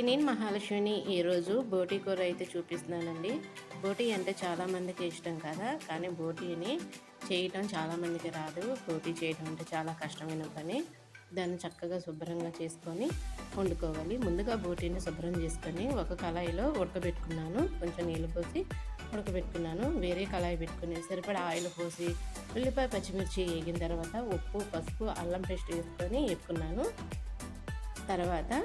మహాలక్ష్మిని ఈరోజు బోటీ కూర అయితే చూపిస్తున్నానండి. బోటీ అంటే చాలామందికి ఇష్టం కదా. కానీ బోటీని చేయటం చాలామందికి రాదు. బోటీ చేయడం అంటే చాలా కష్టమైన పని. దాన్ని చక్కగా శుభ్రంగా చేసుకొని వండుకోవాలి. ముందుగా బోటీని శుభ్రం చేసుకొని ఒక కళాయిలో ఉడకబెట్టుకున్నాను. కొంచెం నీళ్ళు పోసి ఉడకబెట్టుకున్నాను. వేరే కళాయి పెట్టుకుని సరిపడా ఆయిల్ పోసి ఉల్లిపాయ పచ్చిమిర్చి వేగిన తర్వాత ఉప్పు పసుపు అల్లం పేస్ట్ వేసుకొని వేపుకున్నాను. తర్వాత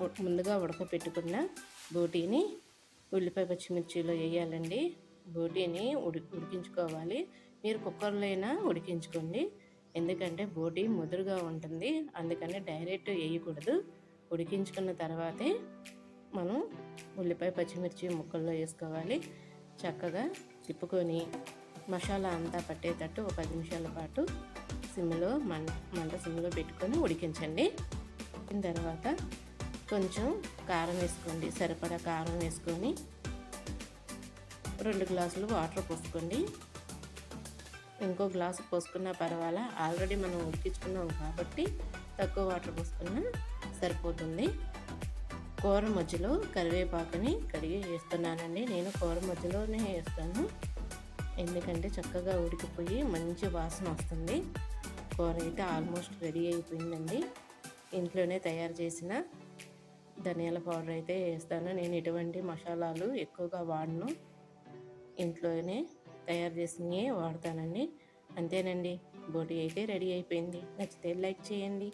ముందుగా ఉడకపెట్టుకున్న బోటీని ఉల్లిపాయ పచ్చిమిర్చిలో వేయాలండి. బోటీని ఉడి ఉడికించుకోవాలి. మీరు కుక్కర్లో అయినా ఉడికించుకోండి. ఎందుకంటే బోటీ ముదురుగా ఉంటుంది. అందుకని డైరెక్ట్ వేయకూడదు. ఉడికించుకున్న తర్వాతే మనం ఉల్లిపాయ పచ్చిమిర్చి ముక్కల్లో వేసుకోవాలి. చక్కగా తిప్పుకొని మసాలా అంతా పట్టేటట్టు ఒక పది నిమిషాల పాటు సిమ్లో మంట మంట సిమ్లో పెట్టుకొని ఉడికించండి. ఉడికిన తర్వాత కొంచెం కారం వేసుకోండి సరిపడా కారం వేసుకొని రెండు గ్లాసులు వాటర్ పోసుకోండి. ఇంకో గ్లాసు పోసుకున్నా పర్వాలా ఆల్రెడీ మనం ఉడికించుకున్నాం కాబట్టి తక్కువ వాటర్ పోసుకున్నా సరిపోతుంది. కూర మధ్యలో కరివేపాకుని కడిగి వేస్తున్నానండి. నేను కూర మధ్యలోనే వేస్తాను. ఎందుకంటే చక్కగా ఉడికిపోయి మంచి వాసన వస్తుంది. కూర అయితే ఆల్మోస్ట్ రెడీ అయిపోయిందండి. ఇంట్లోనే తయారు చేసిన ధనియాల పౌడర్ అయితే వేస్తాను. నేను ఎటువంటి మసాలాలు ఎక్కువగా వాడను. ఇంట్లోనే తయారు చేసినవి వాడతానండి. అంతేనండి. బోటి అయితే రెడీ అయిపోయింది. నచ్చితే లైక్ చేయండి.